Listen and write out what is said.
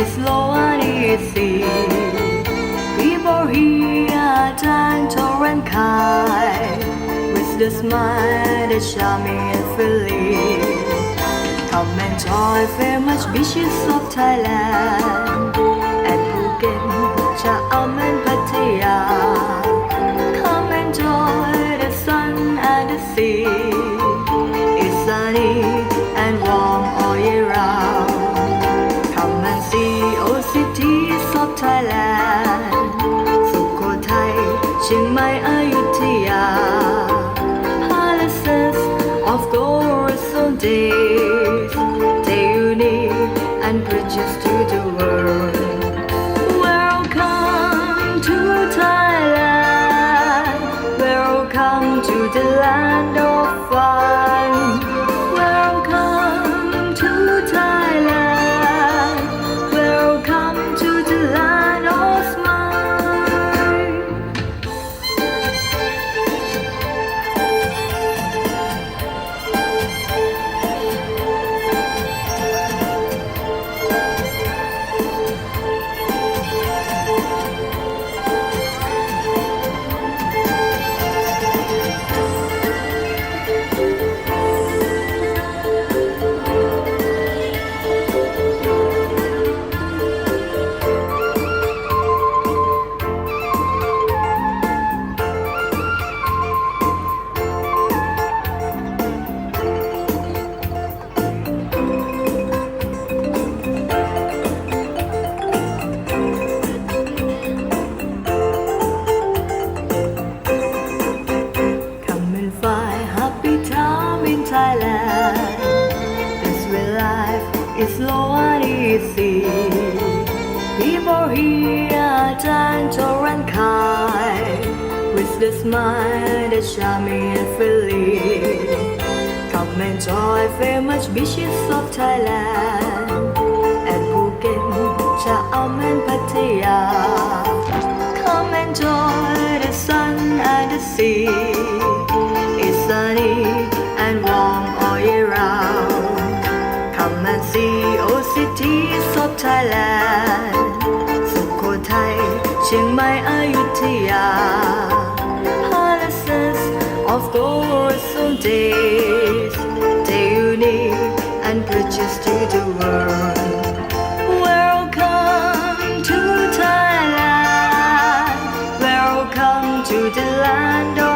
is slow and easy. People here turn torrent kind with the smile that charming and feeling. Come enjoy famous beaches of Thailand and Phuket, Chaam to the Welcome to Thailand. Welcome to the land of fun is slow and easy. People here turn and kind with the smile that charming and feeling. Come enjoy famous beaches of Thailand and Phuket, Chaam and Pattaya. Come enjoy the sun and the sea. City, of Thailand. สุโขทัยเชียงใหม่อยุธยา Palaces of golden days They unique and precious to the world. Welcome to Thailand. Welcome to the land of